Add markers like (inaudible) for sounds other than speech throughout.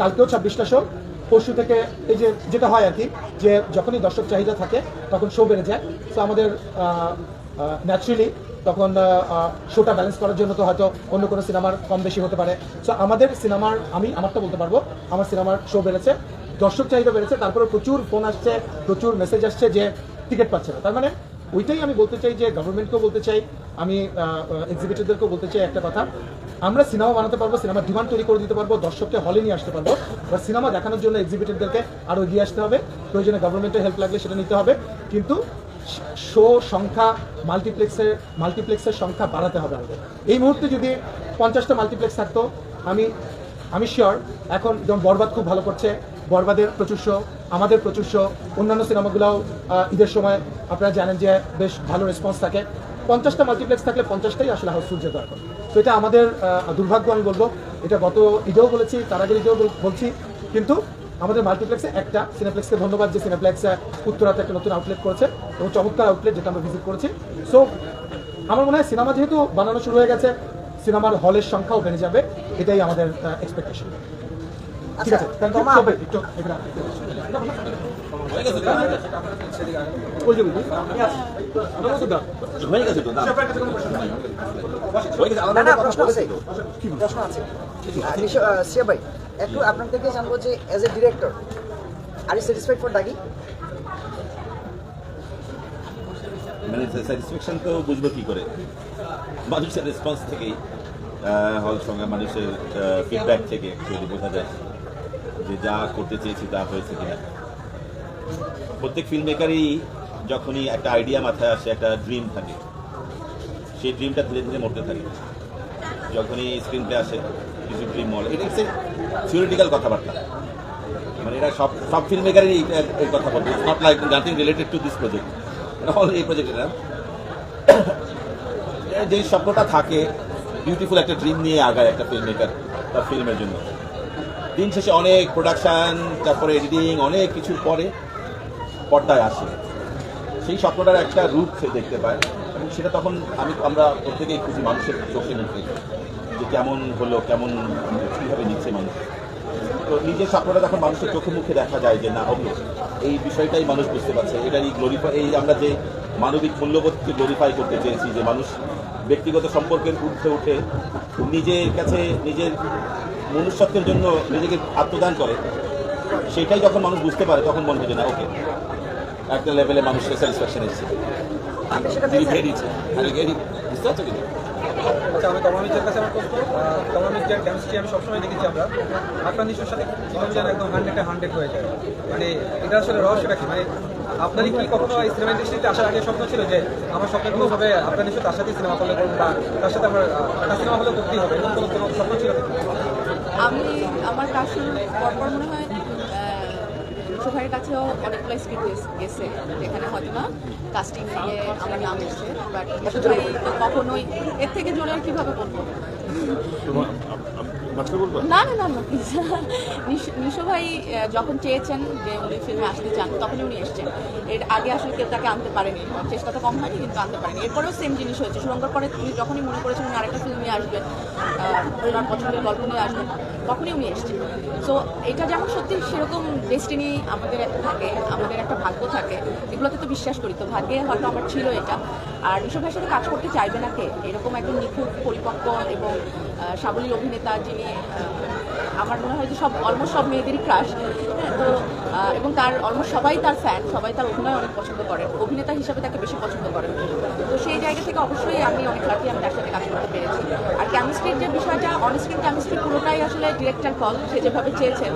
কালকেও ছাব্বিশটা শো পরশু থেকে এই যে যেটা হয় আর কি, যে যখনই দর্শক চাহিদা থাকে, তখন শো বেড়ে যায়। তো আমাদের ন্যাচারালি তখন শোটা ব্যালেন্স করার জন্য তো হয়তো অন্য কোনো সিনেমার কম বেশি হতে পারে। সো আমাদের সিনেমার আমি আমারটা বলতে পারব, আমার সিনেমার শো বেড়েছে, দর্শক চাহিদা বেড়েছে, তারপরে প্রচুর ফোন আসছে, প্রচুর মেসেজ আসছে যে টিকিট পাচ্ছে না। তার মানে ওইটাই আমি বলতে চাই যে গভর্নমেন্টকেও বলতে চাই, আমি এক্সিবিটরদেরকেও বলতে চাই একটা কথা। আমরা সিনেমা বানাতে পারব সিনেমার ডিমান্ড তৈরি করে দিতে পারব, দর্শককে হলে নিয়ে আসতে পারব। বা সিনেমা দেখানোর জন্য এক্সিবিটরদেরকে আরও এগিয়ে আসতে হবে। প্রয়োজনে গভর্নমেন্টের হেল্প লাগলে সেটা নিতে হবে। কিন্তু শো সংখ্যা মাল্টিপ্লেক্সের মাল্টিপ্লেক্সের সংখ্যা বাড়াতে হবে আমাদের। এই মুহূর্তে যদি পঞ্চাশটা মাল্টিপ্লেক্স থাকতো, আমি আমি শিওর এখন যেমন বরবাদ খুব ভালো করছে, বরবাদের প্রচুর শো আমাদের প্রচুর শো অন্যান্য সিনেমাগুলোও ঈদের সময় আপনারা জানেন যে বেশ ভালো রেসপন্স থাকে। পঞ্চাশটা মাল্টিপ্লেক্স থাকলে পঞ্চাশটাই আসলে হাউসফুল যেত এখন। তো এটা আমাদের দুর্ভাগ্য আমি বলব। এটা গত ঈদেও বলেছি, তার আগের ঈদেও বল- বলছি। কিন্তু আমাদের মাল্টিপ্লেক্সে একটা সিনেপ্লেক্সকে ধন্যবাদ যে সিনেপ্লেক্স উত্তরাতে একটা নতুন আউটলেট করেছে এবং চমৎকার আউটলেট যেটা আমরা ভিজিট করেছি। সো আমার মনে হয় সিনেমা যেহেতু বানানো শুরু হয়ে গেছে সিনেমার হলের সংখ্যাও বেড়ে যাবে এটাই আমাদের এক্সপেকটেশন ঠিক আছে একটু আপনার থেকে জানব যে as a director are you satisfied for দাগি মানে স্যাটিসফ্যাকশন তো বুঝব কি করে? মানুষের রেসপন্স থেকেই। হল সঙ্গে মানুষের ফিডব্যাক থেকে যদি বোঝা যায় যে যা করতে চেয়েছি তা হয়েছে কিনা। প্রত্যেক ফিল্ম মেকারই যখনই একটা আইডিয়া মাথায় আসে, একটা ড্রিম থাকে, সেই ড্রিমটা ধীরে ধীরে মরতে থাকে। যখনই স্ক্রিন প্লে আসে, কিছু ড্রিম মল এটা হচ্ছে থিওরিটিক্যাল কথাবার্তা। মানে এটা সব সব ফিল্ম মেকারই এই কথা বলবে not like nothing related to this project all এই প্রজেক্টের এটা (coughs) যে স্বপ্নটা থাকে বিউটিফুল একটা ড্রিম নিয়ে আগায় একটা ফিল্ম মেকার তার ফিল্মের জন্য। দিন শেষে অনেক প্রোডাকশান তারপরে এডিটিং অনেক কিছুর পরে পর্দায় আসে। সেই স্বপ্নটার একটা রূপ সে দেখতে পায় এবং সেটা তখন আমি, আমরা প্রত্যেকেই খুশি মানুষের চোখে মুখে যে কেমন হলো, কেমন কীভাবে নিচ্ছে মানুষ। তো নিজের স্বপ্নটা যখন মানুষের চোখে মুখে দেখা যায় যে না ওকে এই বিষয়টাই মানুষ বুঝতে পারছে, এটারই গ্লোরিফাই এই আমরা যে মানবিক মূল্যবোধকে গ্লোরিফাই করতে চেয়েছি যে মানুষ ব্যক্তিগত সম্পর্কের ঊর্ধ্বে উঠে নিজের কাছে নিজের মনুষ্যত্বের জন্য নিজেকে আত্মদান করে সেটাই যখন মানুষ বুঝতে পারে তখন মনে যে না ওকে একটা লেভেলে মানুষের স্যাটিসফ্যাকশন এসেছে। বুঝতে পারছ কিন্তু আচ্ছা আমি তমামিজের কাছে আমার প্রশ্ন তমামিজের কেমিস্ট্রি আমি সবসময় দেখেছি আমরা। সাথে একদম হান্ড্রেডে হান্ড্রেড হয়ে যায়। মানে এটা আসলে রহস্যটা কি মানে আপনারই কি কখনো এই সিনেমা ইন্ডাস্ট্রিতে আসার আগে স্বপ্ন ছিল যে আমার স্বপ্নের কোনো হবে আপনার নিশ্চয় তার সাথেই সিনেমা করলে করব বা তার সাথে আমার একটা সিনেমা হলে করতেই হবে এরকম কোনো কোনো স্বপ্ন ছিল আমি আমার কাজ শুরুর পরপর মনে হয় সোফারের কাছেও অনেকগুলো স্ক্রিপ্ট গেছে যেখানে হয়তো না কাস্টিং দিয়ে আমার নাম এসেছে বাট কখনোই এর থেকে জোরে আর কীভাবে বলব? না না না না। নিশো ভাই যখন চেয়েছেন যে উনি ফিল্মে আসতে চান তখনই উনি এসেছেন। এর আগে আসলে তাকে আনতে পারেনি। চেষ্টা তো কম হয়নি, কিন্তু আনতে পারেনি। এরপরেও সেম জিনিস হয়েছে। সুরঙ্গর পরে উনি যখনই মনে করেছেন উনি আরেকটা ফিল্ম নিয়ে আসবেন ওনার পছন্দের গল্প নিয়ে আসবেন, তখনই উনি এসেছেন। সো এটা যেমন সত্যি সেরকম ডেস্টিনি আমাদের থাকে, আমাদের একটা ভাগ্য থাকে এগুলোতে তো বিশ্বাস করি। তো ভাগ্যে হয়তো আমার ছিল এটা। আর নিশো ভাইয়ের সাথে কাজ করতে চাইবে না কে? এরকম একজন নিখুঁত, পরিপক্ক এবং সাবলীল অভিনেতা যিনি আমার মনে হয় যে সব অলমোস্ট সব মেয়েদেরই ক্রাশ তো আহ, এবং তার অলমোস্ট সবাই তার ফ্যান সবাই তার অভিনয় অনেক পছন্দ করেন অভিনেতা হিসাবে তাকে বেশি পছন্দ করেন তো সেই জায়গা থেকে অবশ্যই আমি অনেক লাকি আমি তার সাথে কাজ করতে পেরেছি। আর কেমিস্ট্রির যে বিষয়টা অনস্ক্রিন কেমিস্ট্রি পুরোটাই আসলে ডিরেক্টর কল সে যেভাবে চেয়েছেন।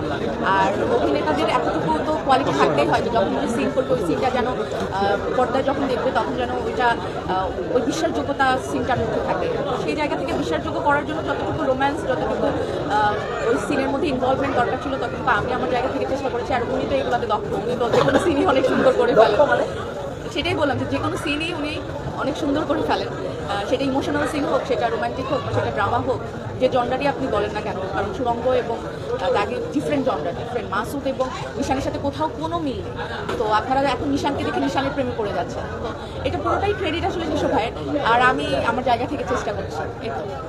আর অভিনেতাদের এতটুকু তো কোয়ালিটি থাকতেই হয় যে যখন উনি সিন করবে, ওই সিনটা যেন পর্দায় যখন দেখবে, তখন যেন ওইটা ওই বিশ্বাসযোগ্যতা সিনটার মধ্যে থাকে। সেই জায়গা থেকে বিশ্বাসযোগ্য করার জন্য যতটুকু রোম্যান্স যতটুকু ওই সিনের মধ্যে ইনভলভমেন্ট দরকার ছিল, ততটুকু আমি আমার জায়গা থেকে চেষ্টা করেছি। আর উনি এগুলোতে দক্ষ। উনি তো যে কোনো সিনই অনেক সুন্দর করে সেটাই বললাম যে যে কোনো সিনই উনি অনেক সুন্দর করে ফেলেন। সেটা ইমোশনাল সিন হোক, সেটা রোমান্টিক হোক সেটা ড্রামা হোক, যে জন্ডারই আপনি বলেন না কেন, কারণ সুরঙ্গ এবং দাগে ডিফারেন্ট জন্ডার ডিফারেন্ট মাসুদ এবং নিশানের সাথে কোথাও কোনো মিল তো আপনারা এখন নিশানকে দেখে নিশানের প্রেমে পড়ে যাচ্ছেন। তো এটা পুরোটাই ক্রেডিট আসলে নিশো ভাইয়ের। আর আমি আমার জায়গা থেকে চেষ্টা করছি।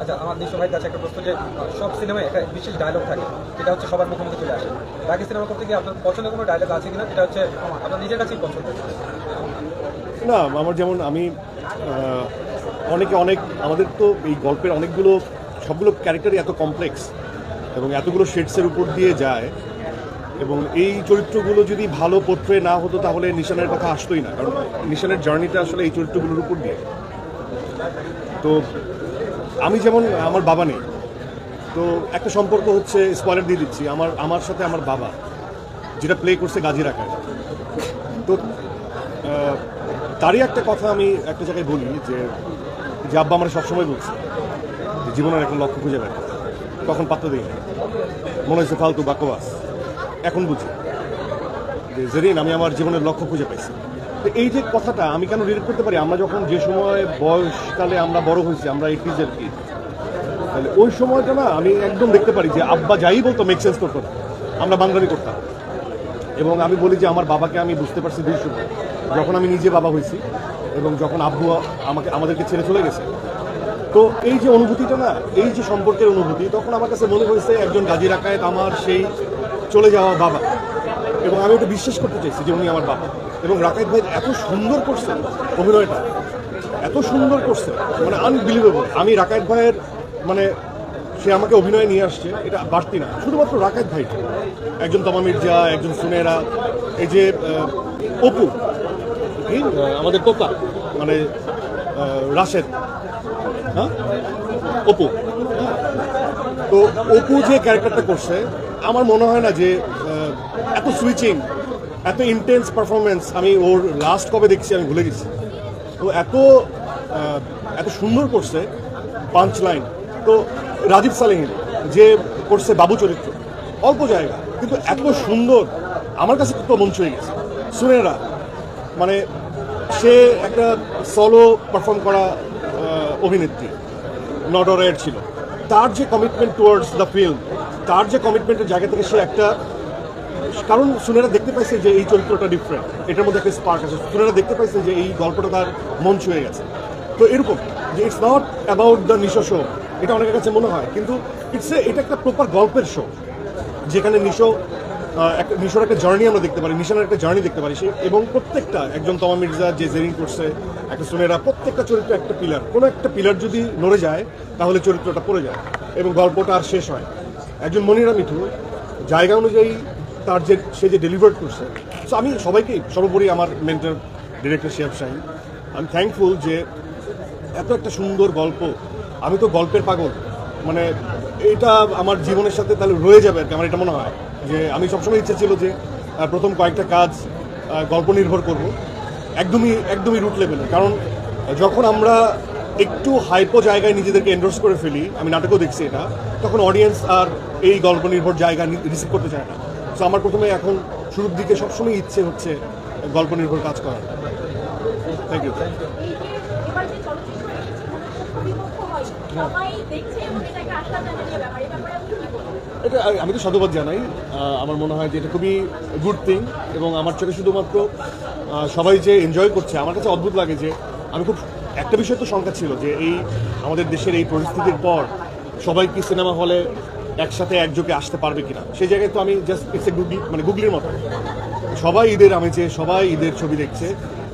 আচ্ছা আমার নিশ্চয় ভাইয়ের কাছে একটা প্রশ্ন যে, সব সিনেমায় একটা বিশেষ ডায়লগ থাকে। যেটা হচ্ছে সবার মুখে মুখে চলে আসে। বাকি সিনেমা করতে গিয়ে আপনার পছন্দের কোনো ডায়লগ আছে কিনা? যেটা হচ্ছে, আপনার নিজের কাছেই পছন্দ। না, আমার যেমন আমি অনেকে অনেক, আমাদের তো এই গল্পের অনেকগুলো, সবগুলো ক্যারেক্টারই এত কমপ্লেক্স এবং এতগুলো শেডসের উপর দিয়ে যায় এবং এই চরিত্রগুলো যদি ভালো পোট্রে না হতো তাহলে নিশানের কথা আসতোই না, কারণ নিশানের জার্নিটা আসলে এই চরিত্রগুলোর উপর দিয়ে। তো আমি যেমন, আমার বাবা নেই, তো একটা সম্পর্ক হচ্ছে স্পয়ার দিয়ে দিচ্ছি, আমার আমার সাথে আমার বাবা, যেটা প্লে করছে গাজী রাখায় তো তারই একটা কথা আমি একটা জায়গায় বলি যে যে আব্বা আমার সবসময় বলছে যে জীবনের একটা লক্ষ্য খুঁজে বের। তখন পাত্তা দিই মনে হয়েছে ফালতু বাকবাস। এখন বুঝি যে জেরিন আমি আমার জীবনের লক্ষ্য খুঁজে পাইছি। তো এই যে কথাটা আমি কেন রিলেট করতে পারি? আমরা যখন যে সময় বয়সকালে আমরা বড় হয়েছি, আমরা এইটিজের কি? তাহলে ওই সময়টা না আমি একদম দেখতে পারি যে আব্বা যাই বলতো মেক সেন্স করতো না। আমরা বাঙালি করতাম। এবং আমি বলি যে আমার বাবাকে আমি বুঝতে পারছি দুই সময়। যখন আমি নিজে বাবা হয়েছি এবং যখন আব্বু আমাকে আমাদেরকে ছেড়ে চলে গেছে। তো এই যে অনুভূতিটা না, এই যে সম্পর্কের অনুভূতি, তখন আমার কাছে মনে হয়েছে একজন গাজী রাকায়েত আমার সেই চলে যাওয়া বাবা। এবং আমি ওটা বিশ্বাস করতে চাইছি যে উনি আমার বাবা। এবং রাকায়েত ভাই এত সুন্দর করছে অভিনয়টা। এত সুন্দর করছে। মানে আনবিলিভেবল আমি রাকায়েত ভাইয়ের মানে সে আমাকে অভিনয় নিয়ে আসছে, এটা বাড়তি না। শুধুমাত্র রাকায়েত ভাই। একজন তমা মির্জা একজন সুনেরা। এই যে অপু কি আমাদের তোতা মানে রাশেদ। হ্যাঁ? অপু। তো অপু যে ক্যারেক্টারটা করছে, আমার মনে হয় না যে এত সুইচিং এত ইন্টেন্স পারফরমেন্স আমি ওর লাস্ট কবে দেখছি আমি ভুলে গেছি। তো এত এত সুন্দর করছে পাঞ্চ লাইন তো রাজীব সালেহিন, যে করছে বাবু চরিত্র, অল্প জায়গা, কিন্তু এত সুন্দর, আমার কাছে তো মন ছুঁয়ে গেছে। সুনেরা মানে সে একটা সলো পারফর্ম করা অভিনেত্রী নডরের ছিল। তার যে কমিটমেন্ট টুয়ার্ডস দ্য ফিল্ম তার যে কমিটমেন্টের জায়গা থেকে সে একটা, কারণ সুনেরা দেখতে পাইছে যে এই চরিত্রটা ডিফারেন্ট এটার মধ্যে একটা স্পার্ক আছে। সুনেরা দেখতে পাইছে যে এই গল্পটা তার মন ছুঁয়ে গেছে। তো এরকম যে it's not about the Nisho show এটা অনেকের কাছে মনে হয়। কিন্তু ইটস এটা একটা প্রপার গল্পের শো যেখানে নিশো একটা নিশোর একটা জার্নি আমরা দেখতে পারি, নিশানের একটা জার্নি দেখতে পারি সে, এবং প্রত্যেকটা, একজন তমা মির্জা যে জেরিন করছে, একটা সুনেরা, প্রত্যেকটা চরিত্র একটা পিলার কোনো একটা পিলার যদি নড়ে যায়, তাহলে চরিত্রটা পড়ে যায়, এবং গল্পটা আর শেষ হয় একজন মনিরা মিঠু, জায়গা অনুযায়ী তার যে, সে যে ডেলিভার করছে সো আমি সবাইকেই, সর্বোপরি আমার মেন্টার ডিরেক্টর শিয়াব শাহিন আমি থ্যাঙ্কফুল যে এত একটা সুন্দর গল্প, আমি তো গল্পের পাগল মানে এটা আমার জীবনের সাথে তাহলে রয়ে যাবে আর কি, আমার এটা মনে হয়। যে আমি সবসময় ইচ্ছে ছিল যে প্রথম কয়েকটা কাজ গল্প নির্ভর করব। একদমই একদমই রুট লেভেলে কারণ, যখন আমরা একটু হাইপো জায়গায় নিজেদেরকে এন্ডোর্স করে ফেলি, আমি নাটকও দেখছি এটা, তখন অডিয়েন্স আর এই গল্প নির্ভর জায়গা রিসিভ করতে চায় না। তো আমার প্রথমে এখন শুরুর দিকে সবসময় ইচ্ছে হচ্ছে গল্প নির্ভর কাজ করার। থ্যাংক ইউ এবার যে চলচ্চিত্র বিপক্ষ হয় সবাই দেখছে এবং এটা একটা আশাজনক ব্যাপার এই ব্যাপারে আপনি কি বলবেন এটা আমি- তো সাধুবাদ জানাই। আমার মনে হয় যে এটা খুবই গুড থিং এবং আমার চোখে শুধুমাত্র সবাই যে এনজয় করছে, আমার কাছে অদ্ভুত লাগে যে আমি খুব একটা বিষয় তো শঙ্কা ছিল যে এই আমাদের দেশের এই পরিস্থিতির পর সবাই কি সিনেমা হলে একসাথে একযোগে আসতে পারবে কিনা? সেই জায়গায় তো আমি জাস্ট ইটস এ গুগলি মানে গুগলির মতো। সবাই ঈদের আমেজে, সবাই ঈদের ছবি দেখছে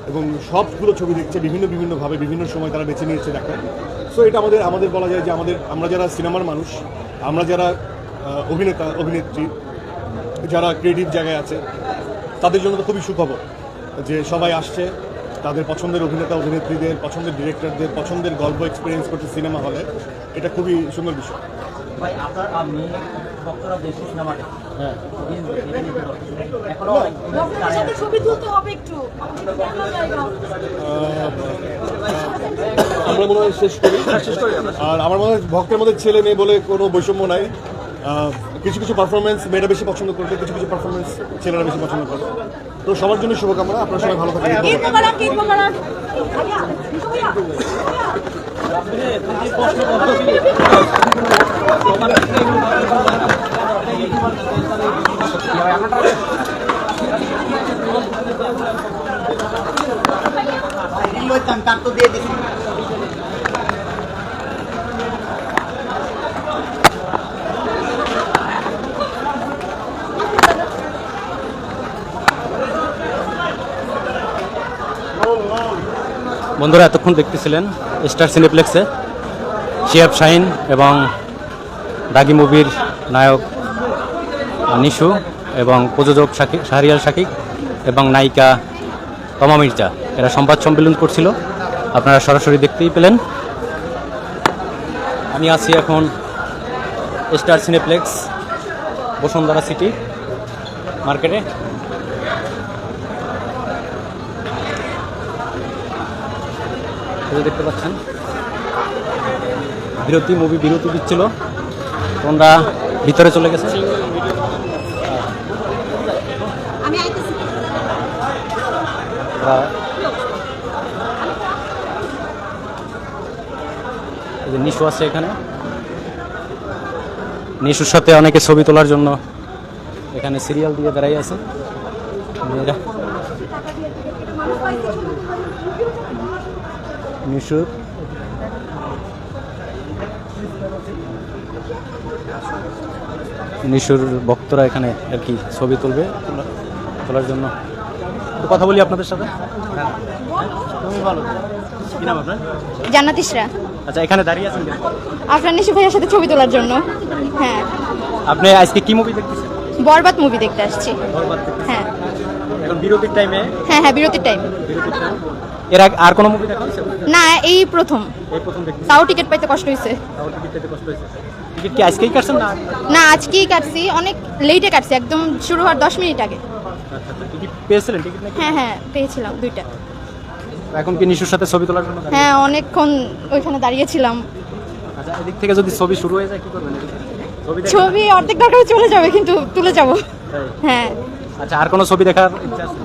এবং সবগুলো ছবি দেখছে বিভিন্ন বিভিন্নভাবে বিভিন্ন সময় তারা বেছে নিয়েছে দেখা। সো এটা আমাদের আমাদের বলা যায় যে আমাদের, আমরা যারা সিনেমার মানুষ, আমরা যারা অভিনেতা, অভিনেত্রী, যারা ক্রিয়েটিভ জায়গায় আছে, তাদের জন্য তো খুবই সুখবর যে সবাই আসছে, তাদের পছন্দের অভিনেতা, অভিনেত্রীদের, পছন্দের ডিরেক্টরদের পছন্দের গল্প এক্সপিরিয়েন্স করছে সিনেমা হলে, এটা খুবই সুন্দর বিষয়। ভাই, আপনার আমি ভক্তরা বেশি সিনেমা হ্যাঁ আমরা মনে হয় শেষ করি। আর আমার মনে হয় ভক্তের মধ্যে ছেলে মেয়ে বলে কোনো বৈষম্য নাই। কিছু কিছু পারফরমেন্স মেয়েরা বেশি পছন্দ করবে কিছু কিছু পারফরমেন্স ছেলেরা বেশি পছন্দ করবে। তো সবার জন্য শুভকামনা আপনারা সবাই ভালো থাকবেন। বন্ধুরা, এতক্ষণ দেখতেছিলেন স্টার সিনেপ্লেক্সে শিয়াব শাহিন এবং দাগি মুভির নায়ক নিশু এবং প্রযোজক শাকি- শাহরিয়ার শাকিক এবং নায়িকা তমা মির্জা। এরা সংবাদ সম্মেলন করছিল। আপনারা সরাসরি দেখতেই পেলেন। আমি আছি এখন স্টার সিনেপ্লেক্স বসুন্ধরা সিটি মার্কেটে। এই দেখতে পাচ্ছেন। বিরতি মুভি বিরতি দিচ্ছিল। তোমরা ভিতরে চলে গেছে। নিশু আছে এখানে। নিশুর সাথে অনেকে ছবি তোলার জন্য এখানে সিরিয়াল দিয়ে দাঁড়াই আছে। মেয়েরা। নিশুর নিশুর ভক্তরা এখানে আর কি ছবি তুলবে তোলার জন্য। কথা বলি আপনাদের সাথে। আপনার জান্নাত ইসরা আচ্ছা এখানে দাঁড়িয়ে আছেন? আফরান নিশু ভাইয়ের সাথে ছবি তোলার জন্য। হ্যাঁ। আপনি আজকে কি মুভি দেখতেছেন? বরবাদ মুভি দেখতে আসছি। হ্যাঁ। এখন বিরতির টাইমে হ্যাঁ হ্যাঁ বিরতির টাইম এর আগে আর কোনো মুভি দেখা হয়েছে? না এই প্রথম। এই প্রথম দেখতেছি তাও টিকিট পাইতে কষ্ট হয়েছে তাও টিকিট পেতে কষ্ট হয়েছে টিকিট কি আজকেই কাটছেন না? না আজকেই কাটছি। অনেক লেটে কাটছি। একদম শুরু হওয়ার দশ মিনিট আগে। আচ্ছা আচ্ছা টিকিট পেয়েছিলেন টিকিট নাকি? হ্যাঁ হ্যাঁ পেয়েছিলাম দুইটা। এখন কি নিশুর সাথে ছবি তোলার জন্য হ্যাঁ অনেকক্ষণ ওইখানে দাঁড়িয়েছিলাম আচ্ছা এদিক থেকে যদি ছবি শুরু হয়ে যায় কি করবেন? ছবি অর্ধেক দরকার চলে যাবে কিন্তু তুলে যাব। হ্যাঁ। আচ্ছা আর কোনো ছবি দেখার ইচ্ছা আছে?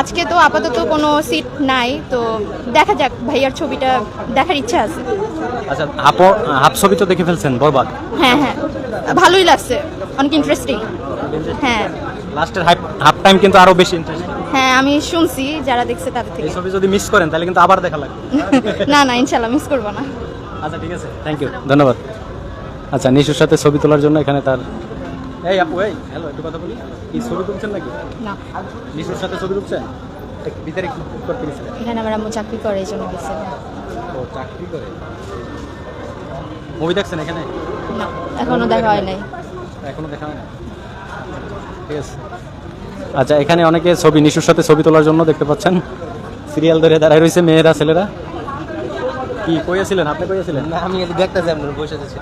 আজকে তো আপাতত কোনো সিট নাই তো দেখা যাক ভাইয়ার ছবিটা দেখার ইচ্ছা আছে। আচ্ছা হাফ হাফ ছবি তো দেখে ফেলছেন বরবাদ। হ্যাঁ হ্যাঁ। ভালোই লাগছে অনেক ইন্টারেস্টিং হ্যাঁ। লাস্টের হাফ টাইম কিন্তু আরও বেশি ইন্টারেস্টিং হ্যাঁ আমি শুনছি যারা দেখছে তাদের থেকে। এই ছবি যদি মিস করেন তাহলে কিন্তু আবার দেখা লাগবে। (laughs) না না ইনশাল্লাহ মিস করব না। আচ্ছা ঠিক আছে থ্যাংক ইউ ধন্যবাদ। আচ্ছা নিশুর সাথে ছবি তোলার জন্য এখানে তার এই আপু এই হ্যালো একটু কথা বলি। কি ছবি তুলছেন নাকি? না। নিশুর সাথে ছবি তুলছেন? ভিতরে কি করতে গেছিলেন এখানে আমার আম্মু চাকরি করে এই জন্য গেছে। ও চাকরি করে? মুভি দেখছেন এখানে? না এখনও দেখা হয় নাই। এখনও দেখা হয় না ঠিক আছে। আচ্ছা এখানে অনেকে ছবি নিশুর সাথে ছবি তোলার জন্য দেখতে পাচ্ছেন। সিরিয়াল ধরে দাঁড়ায় রয়েছে মেয়েরা ছেলেরা। কি কইয়াছিলেন আপনি কইয়াছিলেন না আমি দেখতেছি আপনার বসে আছি।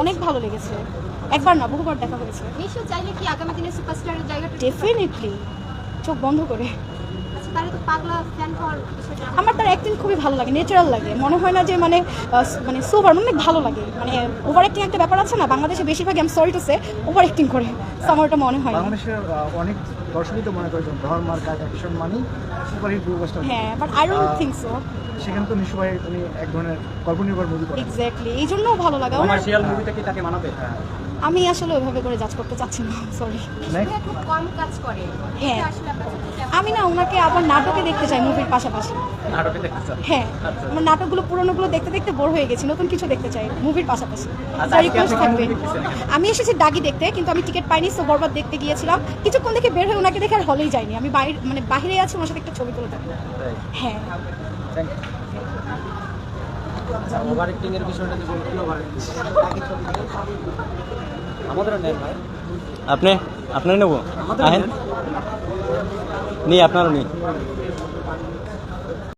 অনেক ভালো লেগেছে। একবার না বহুবার দেখা হয়েছে। নিশ্চয় চাইলে কি আগামী দিনে সুপারস্টারের জায়গাটা ডেফিনেটলি চোখ বন্ধ করে। আচ্ছা তো পাগলা ফ্যান আমার তার অ্যাক্টিং খুবই ভালো লাগে ন্যাচারাল লাগে। মনে হয় না যে মানে মানে সোভার অনেক ভালো লাগে। মানে ওভার অ্যাক্টিং একটা ব্যাপার আছে না বাংলাদেশে বেশিরভাগ আমি sorry to say over acting করে। আমার ওটা মনে হয় অনেক দর্শকই তো মনে করেছেন ধর্মার কাজ অ্যাকশন মানি সুপারহিট ব্লকবাস্টার হ্যাঁ but I don't think so সেখানে তো নিশু ভাই উনি এক ধরনের কল্পনির্ভর মুভি করেন। এক্স্যাক্টলি এই জন্য ভালো লাগে। আমার কমার্শিয়াল মুভিটা কি তাকে মানাবে? আমি আসলে ওইভাবে করে জাজ করতে চাচ্ছি না (laughs) সরি কম কাজ করে। হ্যাঁ। আমি না ওনাকে আবার নাটকে দেখতে চাই মুভির পাশাপাশি। নাটকে দেখতে চান হ্যাঁ। আমার নাটকগুলো পুরোনোগুলো দেখতে দেখতে বোর হয়ে গেছি নতুন কিছু দেখতে চাই মুভির পাশাপাশি। আচ্ছা, রিকোয়েস্ট থাকবে। আমি এসেছি দাগি দেখতে কিন্তু আমি টিকিট পাইনি সো বরবাদ দেখতে গিয়েছিলাম। কিছুক্ষণ দেখে বের হয়ে ওনাকে দেখে আর হলেই যাইনি। আমি বাইরে মানে বাইরে আছি ওনার সাথে একটা ছবি তুলে থাকি। হ্যাঁ। ওভার অ্যাক্টিং এর বিষয়টা যে বলতে ওভার ভাই আপনি আপনার নেব? আহেন। নি আপনারও নেই